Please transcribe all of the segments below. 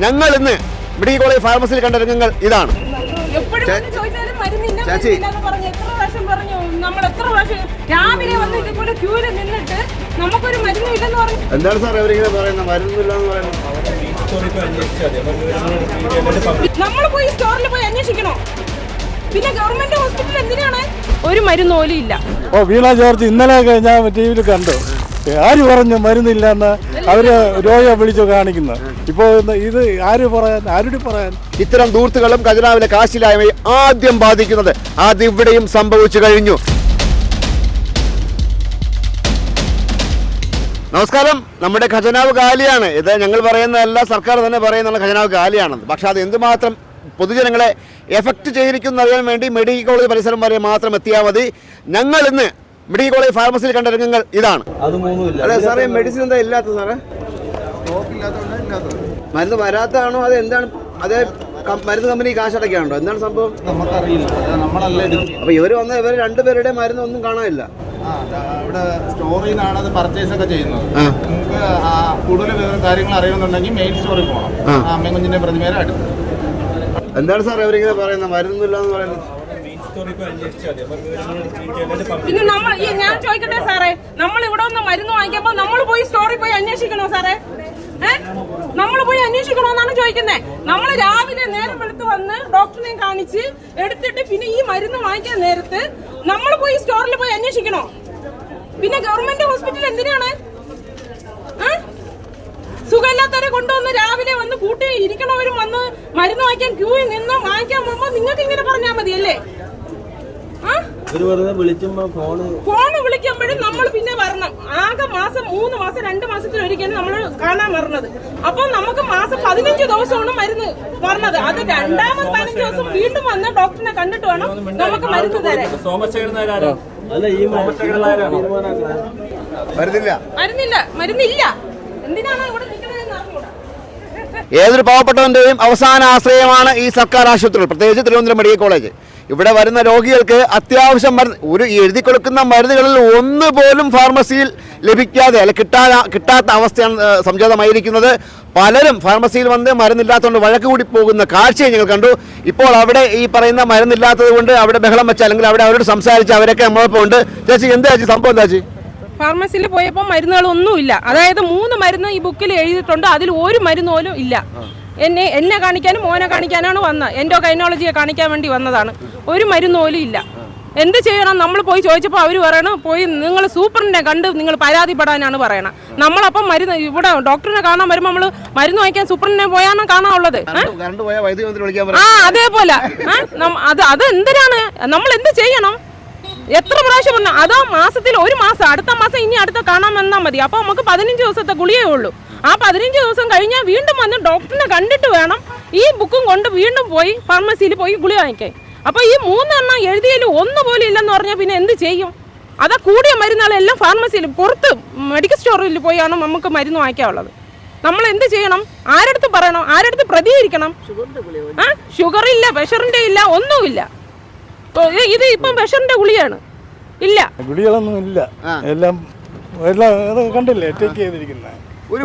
ഞങ്ങൾ ഇന്ന് medical college ഫാർമസിയിൽ കണ്ട രംഗങ്ങൾ ഇതാണ്. എപ്പോഴും ചോദിച്ചാലും മരുന്നില്ല, ചേച്ചി. മരുന്നില്ലാന്ന് എത്ര പ്രാവശ്യം പറഞ്ഞു? നമ്മൾ എത്ര പ്രാവശ്യം രാവിലെ വന്ന് ഇതുപോലെ ക്യൂൽ നിന്നിട്ട് നമുക്കൊരു മരുന്നും ഇല്ലെന്ന് പറഞ്ഞു. എന്താണ് സാർ അവരിങ്ങനെ പറയുന്നത്? മരുന്നില്ല എന്ന് പറയുന്നത്. നമ്മൾ പോയി സ്റ്റോറിൽ പോയി അന്വേഷിക്കണോ? പിന്നെ ഗവൺമെന്റ് ഹോസ്പിറ്റൽ എന്തിനാണ്? ഒരു മരുന്ന് പോലും ഇല്ല. ഓ വീണ ജോർജ് ഇന്നലെ ഞാൻ ടി വിയിൽ കണ്ടു. ആര് പറഞ്ഞു മരുന്നില്ല മരുന്നില്ലെന്ന്? അവർ രോഗിയെ വിളിച്ചു കാണിക്കുന്നത് ഇപ്പോ ഇത് ആര് പറയാൻ ആരുടെ പറയാൻ? ഇത്തരം ദൂർത്തുകളും ഖജനാവിലെ കാശിലായ്മയെ ആദ്യം ബാധിക്കുന്നത്. അത് ഇവിടെയും സംഭവിച്ചു കഴിഞ്ഞു. നമസ്കാരം. നമ്മുടെ ഖജനാവ് കാലിയാണ്. ഇത് ഞങ്ങൾ പറയുന്നതല്ല സർക്കാർ തന്നെ പറയുന്ന ഖജനാവ് കാലിയാണെന്ന്. പക്ഷെ അത് എന്തുമാത്രം പൊതുജനങ്ങളെ എഫക്റ്റ് ചെയ്തിരിക്കുന്നു അറിയാൻ വേണ്ടി മെഡിക്കൽ കോളേജ് പരിസരം വരെ മാത്രം എത്തിയാൽ മതി. ഞങ്ങൾ ഇന്ന് മെഡിക്കൽ കോളേജ് ഫാർമസിയിൽ കണ്ട രംഗങ്ങൾ ഇതാണ്. അത് സാറേ മെഡിസിൻ എന്താ ഇല്ലാത്ത സാറേ? മരുന്ന് വരാത്തതാണോ? അത് എന്താണ്? അതേ മരുന്ന് കമ്പനി കാശടക്കാണോ എന്താണ് സംഭവം? അപ്പൊ ഇവർ വന്ന ഇവർ രണ്ടുപേരുടെ മരുന്ന് ഒന്നും കാണാനില്ല. സ്റ്റോറിൽ നിന്നാണ് അത് പർച്ചേസ് ഒക്കെ ചെയ്യുന്നത്. നിങ്ങൾക്ക് ആ കൂടുതൽ വിവരം കാര്യങ്ങൾ അറിയുന്നുണ്ടെങ്കിൽ മെയിൻ സ്റ്റോറിൽ പോകണം ആ. ആ അമ്മയും കുഞ്ഞിന്റെ പ്രതിമേരെ അടുത്ത്. എന്താണ് സാർ അവരിങ്ങനെ പറയുന്നത്? മരുന്നില്ല എന്ന് പറയുന്നത്. പിന്നെ നമ്മൾ ഞാൻ ചോദിക്കട്ടെ സാറേ? നമ്മൾ ഇവിടെ ഒന്ന് മരുന്ന് വാങ്ങിക്കുമ്പോ നമ്മൾ പോയി സ്റ്റോറിൽ പോയി അന്വേഷിക്കണോ സാറേ? നമ്മൾ പോയി അന്വേഷിക്കണോ എന്നാണ് ചോദിക്കുന്നത് നമ്മൾ രാവിലെ നേരം വെളുത്ത് വന്ന് ഡോക്ടറിനെ കാണിച്ച് എടുത്തിട്ട് പിന്നെ ഈ മരുന്ന് വാങ്ങിക്കാൻ നേരത്ത് നമ്മൾ പോയി സ്റ്റോറിൽ പോയി അന്വേഷിക്കണോ? പിന്നെ ഗവൺമെന്റ് ഹോസ്പിറ്റൽ എന്തിനാണ്? സുഖമില്ലാത്തവരെ കൊണ്ടുവന്ന് രാവിലെ വന്ന് കൂട്ടി ഇരിക്കണവരും വന്ന് മരുന്ന് വാങ്ങിക്കാൻ ക്യൂവിൽ നിന്ന് വാങ്ങിക്കാൻ പോകുമ്പോ നിങ്ങൾക്ക് ഇങ്ങനെ പറഞ്ഞാൽ മതിയല്ലേ ആ ഇവർ വെറുതെ വിളിക്കുമ്പോ ഫോണ് വിളിക്കുമ്പോഴും നമ്മൾ പിന്നെ വരണം. ആകെ മാസം മൂന്ന് മാസം രണ്ട് മാസത്തിലൊരിക്കലും നമ്മൾ കാണാൻ വരണത്. അപ്പൊ നമുക്ക് മാസം പതിനഞ്ച് ദിവസമാണ് മരുന്ന് വരണത്. അത് രണ്ടാമത് പതിനഞ്ച് ദിവസം വീണ്ടും വന്ന് ഡോക്ടറിനെ കണ്ടിട്ട് വേണം നമുക്ക് മരുന്ന് തരാൻ. അല്ല ഈ തീരുമാനാക്കണേ മരുന്നില്ല. മരുന്നില്ല. മരുന്നില്ല. എന്തിനാണ് ഇവിടെ നിൽക്കുന്നതെന്ന് അറിഞ്ഞൂടാ. ഏതൊരു പാവപ്പെട്ടവന്റെയും അവസാന ആശ്രയമാണ് ഈ സർക്കാർ ആശുപത്രികൾ. പ്രത്യേകിച്ച് തിരുവനന്തപുരം മെഡിക്കൽ കോളേജ്. ഇവിടെ വരുന്ന രോഗികൾക്ക് അത്യാവശ്യം മരുന്ന് ഒരു എഴുതി കൊടുക്കുന്ന മരുന്നുകളിൽ ഒന്ന് പോലും ഫാർമസിയിൽ ലഭിക്കാതെ അല്ലെ കിട്ടാ കിട്ടാത്ത അവസ്ഥയാണ് സംജാതമായിരിക്കുന്നത്. പലരും ഫാർമസിയിൽ വന്ന് മരുന്നില്ലാത്തതുകൊണ്ട് വഴക്ക് കൂടി പോകുന്ന കാഴ്ചയെ ഞങ്ങൾ കണ്ടു. ഇപ്പോൾ അവിടെ ഈ പറയുന്ന മരുന്നില്ലാത്തത് കൊണ്ട് അവിടെ ബഹളം വെച്ച അല്ലെങ്കിൽ അവിടെ അവരോട് സംസാരിച്ച് അവരൊക്കെ നമ്മളൊപ്പം ഉണ്ട്. ചേച്ചി എന്താ ചേച്ചി? സംഭവം എന്താ ചേച്ചി? ഫാർമസിയിൽ പോയപ്പോൾ മരുന്നുകളൊന്നുമില്ല. അതായത് മൂന്ന് മരുന്ന് ഈ ബുക്കിൽ എഴുതിയിട്ടുണ്ട്. അതിൽ ഒരു മരുന്ന് പോലും ഇല്ല. എന്നെ എന്നെ കാണിക്കാനും മോനെ കാണിക്കാനാണ് വന്നത്. എന്റെ കൈനോളജിയെ കാണിക്കാൻ വേണ്ടി വന്നതാണ്. ഒരു മരുന്ന് പോലും ഇല്ല. എന്ത് ചെയ്യണം? നമ്മൾ പോയി ചോദിച്ചപ്പോൾ അവർ പറയണം പോയി നിങ്ങൾ സൂപ്പറിനെ കണ്ട് നിങ്ങൾ പരാതിപ്പെടാനാണ് പറയണം. നമ്മളപ്പം മരുന്ന് ഇവിടെ ഡോക്ടറിനെ കാണാൻ വരുമ്പോൾ നമ്മൾ മരുന്ന് വാങ്ങിക്കാൻ സൂപ്പറിനെ പോയാണ് കാണാനുള്ളത്? ആ അതേപോലെ. അത് അത് എന്തിനാണ്? നമ്മൾ എന്ത് ചെയ്യണം? എത്ര പ്രാവശ്യം പറഞ്ഞു അതാ മാസത്തിൽ ഒരു മാസം അടുത്ത മാസം ഇനി അടുത്ത കാണാൻ വന്നാൽ മതി. അപ്പൊ നമുക്ക് പതിനഞ്ച് ദിവസത്തെ ഗുളിയേ ഉള്ളൂ. ആ പതിനഞ്ച് ദിവസം കഴിഞ്ഞാൽ വീണ്ടും വന്ന് ഡോക്ടറിനെ കണ്ടിട്ട് വേണം ഈ ബുക്കും കൊണ്ട് വീണ്ടും പോയി ഫാർമസിയിൽ പോയി ഗുളി വാങ്ങിക്കാൻ. അപ്പോൾ ഈ മൂന്നെണ്ണം എഴുതിയതിൽ ഒന്ന് പോലും ഇല്ലെന്ന് പറഞ്ഞാൽ പിന്നെ എന്ത് ചെയ്യും? അതാ കൂടിയ മരുന്നുകളെല്ലാം ഫാർമസിയിൽ പുറത്ത് മെഡിക്കൽ സ്റ്റോറിൽ പോയാണ് നമുക്ക് മരുന്ന് വാങ്ങിക്കാനുള്ളത്. നമ്മൾ എന്ത് ചെയ്യണം? ആരടുത്ത് പറയണം? ആരടുത്ത് പ്രതികരിക്കണം? ആ? ഷുഗർ ഇല്ല പ്രഷറിന്റെ ഇല്ല ഒന്നുമില്ല. ഇത് ഇപ്പം പ്രഷറിന്റെ ഗുളിയാണ് ഇല്ല. ഗുളികളൊന്നും ഇല്ല. എല്ലാം എല്ലാം കണ്ടില്ലേ? ടേക്ക് ചെയ്തിരിക്കുന്നത് ഒരു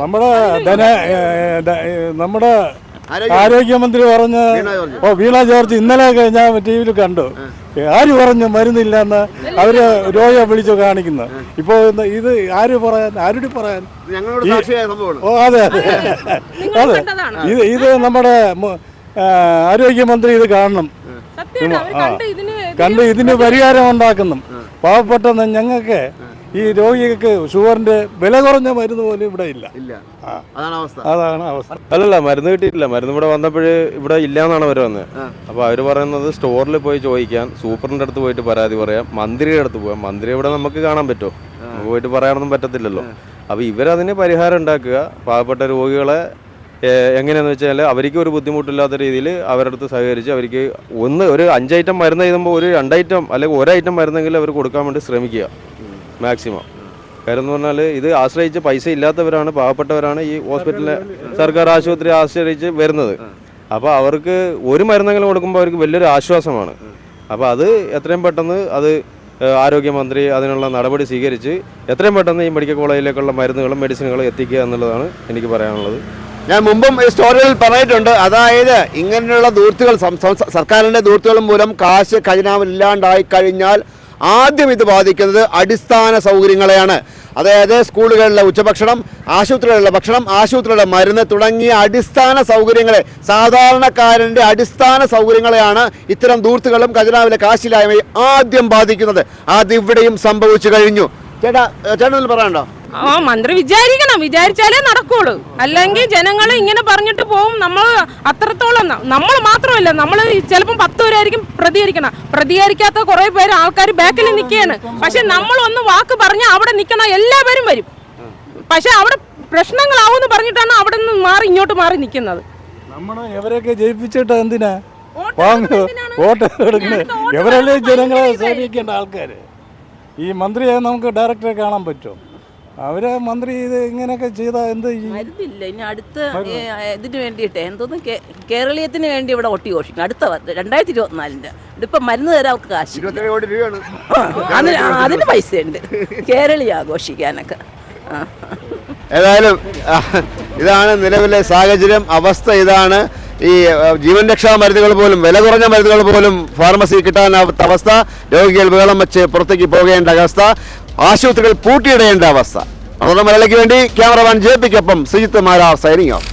നമ്മുടെ ധന നമ്മുടെ ആരോഗ്യ- ആരോഗ്യമന്ത്രി പറഞ്ഞ വീണ ജോർജ്. ഓ വീണ ജോർജ് ഇന്നലെയൊക്കെ ഞാൻ ടി വിയിൽ കണ്ടു ആര് പറഞ്ഞു മരുന്നില്ല എന്ന് അവർ രോഗിയെ വിളിച്ചു കാണിക്കുന്നു. ഇപ്പോ ഇത് ആര് പറയാൻ ആരുടെ പറയാൻ? ഓ അതെ അതെ. നിങ്ങൾ അതെ. കണ്ടതാണ്. ഇത് ഇത് നമ്മുടെ ആരോഗ്യമന്ത്രി ഇത് കാണണം. സത്യമാണ് അവർ കണ്ട് ഇതിന് കണ്ട് ഇതിന് പരിഹാരം ഉണ്ടാക്കുന്നു. പാവപ്പെട്ട ഞങ്ങൾക്ക് ഈ രോഗികൾക്ക് ഷുഗറിന്റെ വില കുറഞ്ഞ മരുന്ന് പോലും ഇവിടെ ഇല്ല. ഇല്ല. ആ. അതാണ് അവസ്ഥ. അതാണ് അവസ്ഥ. അല്ലല്ല മരുന്ന് കിട്ടിയിട്ടില്ല. മരുന്ന് ഇവിടെ വന്നപ്പോൾ ഇവിടെ ഇല്ല എന്നാണ് അവർ വന്നത് അപ്പൊ അപ്പോൾ അവർ പറയുന്നത് സ്റ്റോറിൽ പോയി ചോദിക്കാൻ സൂപ്പറിന്റെ അടുത്ത് പോയിട്ട് പരാതി പറയാം മന്ത്രിയുടെ അടുത്ത് പോകാം മന്ത്രി ഇവിടെ നമുക്ക് കാണാൻ പറ്റുമോ? നമുക്ക് പോയിട്ട് പറയാനൊന്നും പറ്റത്തില്ലല്ലോ. അപ്പൊ ഇവരതിന് പരിഹാരം ഉണ്ടാക്കുക. പാവപ്പെട്ട രോഗികളെ എങ്ങനെയാന്ന് വെച്ചാൽ അവർക്ക് ഒരു ബുദ്ധിമുട്ടില്ലാത്ത രീതിയിൽ അവരുടെ അടുത്ത് സഹകരിച്ച് അവർക്ക് ഒന്ന് ഒരു അഞ്ച് ഐറ്റം മരുന്ന് എഴുതുമ്പോൾ ഒരു രണ്ടൈറ്റം അല്ലെങ്കിൽ ഒരു ഐറ്റം മരുന്നെങ്കിലും അവർ കൊടുക്കാൻ വേണ്ടി ശ്രമിക്കുക. മാക്സിമം. കാര്യം എന്ന് പറഞ്ഞാൽ ഇത് ആശ്രയിച്ച് പൈസ ഇല്ലാത്തവരാണ് പാവപ്പെട്ടവരാണ് ഈ ഹോസ്പിറ്റലിലെ സർക്കാർ ആശുപത്രി ആശ്രയിച്ച് വരുന്നത്. അപ്പോൾ അവർക്ക് ഒരു മരുന്നെങ്കിലും കൊടുക്കുമ്പോൾ അവർക്ക് വലിയൊരു ആശ്വാസമാണ്. അപ്പോൾ അത് എത്രയും പെട്ടെന്ന് അത് ആരോഗ്യമന്ത്രി അതിനുള്ള നടപടി സ്വീകരിച്ച് എത്രയും പെട്ടെന്ന് ഈ മെഡിക്കൽ കോളേജിലേക്കുള്ള മരുന്നുകളും മെഡിസിനുകളും എത്തിക്കുക എന്നുള്ളതാണ് എനിക്ക് പറയാനുള്ളത്. ഞാൻ മുമ്പും ഈ സ്റ്റോറിയിൽ പറഞ്ഞിട്ടുണ്ട്. അതായത് ഇങ്ങനെയുള്ള ദൂർത്തുകൾ സർക്കാരിന്റെ ദൂർത്തുകൾ മൂലം കാശ് ഖജനാവ് ഇല്ലാണ്ടായി കഴിഞ്ഞാൽ ആദ്യം ഇത് ബാധിക്കുന്നത് അടിസ്ഥാന സൗകര്യങ്ങളെയാണ്. അതായത് സ്കൂളുകളിലെ ഉച്ചഭക്ഷണം ആശുപത്രികളിലെ ഭക്ഷണം ആശുപത്രികളിലെ മരുന്ന് തുടങ്ങിയ അടിസ്ഥാന സൗകര്യങ്ങളെ സാധാരണക്കാരന്റെ അടിസ്ഥാന സൗകര്യങ്ങളെയാണ് ഇത്തരം ദൂർത്തുകളും ഖജനാവിലെ കാശില്ലായ്മയും ആദ്യം ബാധിക്കുന്നത്. അതിവിടെയും സംഭവിച്ചു കഴിഞ്ഞു. ചേട്ടാ ചേട്ടൻ ഒന്നും പറയാനുണ്ടോ? ആ മന്ത്രി വിചാരിക്കണം. വിചാരിച്ചാലേ നടക്കുള്ളൂ. അല്ലെങ്കിൽ ജനങ്ങൾ ഇങ്ങനെ പറഞ്ഞിട്ട് പോവും. നമ്മൾ അത്രത്തോളം നമ്മൾ മാത്രമല്ല നമ്മൾ ചിലപ്പം പത്ത് പേരായിരിക്കും പ്രതികരിക്കണം. പ്രതികരിക്കാത്ത കുറെ പേര് ആൾക്കാർ ബാക്കിൽ നിൽക്കുകയാണ് പക്ഷെ നമ്മൾ ഒന്ന് വാക്ക് പറഞ്ഞാൽ അവിടെ നിൽക്കണ എല്ലാവരും വരും. പക്ഷെ അവിടെ പ്രശ്നങ്ങളാവുമെന്ന് പറഞ്ഞിട്ടാണ് അവിടെ നിന്ന് മാറി ഇങ്ങോട്ട് മാറി നിൽക്കുന്നത് നമ്മൾ ജയിപ്പിച്ചിട്ട് എന്തിനാ? വോട്ട് എടുക്കുന്നത്. ജനങ്ങളെ സേവിക്കേണ്ട ആൾക്കാർ ഈ മന്ത്രിയെ നമുക്ക് ഡയറക്ടറെ കാണാൻ പറ്റുമോ? അവരെ മന്ത്രി ഇത് ഇങ്ങനെയൊക്കെ ചെയ്ത എന്ത് മരുന്നില്ല. ഇനി അടുത്ത ഇതിന് വേണ്ടിയിട്ട് എന്തോന്നും കേരളീയത്തിന് വേണ്ടി ഇവിടെ ഒട്ടി ഘോഷിക്കും അടുത്ത രണ്ടായിരത്തി ഇരുപത്തിനാലിന്റെ ഇപ്പൊ മരുന്ന് തരാൻ അവർക്ക് കാശ്. ഇരുപത്തേഴ് കോടി രൂപയാണ്. അതിന് പൈസ ഉണ്ട് കേരളീയ ആഘോഷിക്കാനൊക്കെ. ഏതായാലും ഇതാണ് നിലവിലെ സാഹചര്യം അവസ്ഥ ഇതാണ്. ഈ ജീവൻ രക്ഷാ മരുന്നുകൾ പോലും വില കുറഞ്ഞ മരുന്നുകൾ പോലും ഫാർമസി കിട്ടാനാവാത്ത അവസ്ഥ. രോഗികൾ ബഹളം വെച്ച് പുറത്തേക്ക് പോകേണ്ട അവസ്ഥ. ആശുപത്രികൾ പൂട്ടിയിടേണ്ട അവസ്ഥ. മലയാളിക്ക് വേണ്ടി ക്യാമറമാൻ ജെ പിക്കൊപ്പം സുജിത്ത് മാരാർ സൈനിങ് ഓഫ്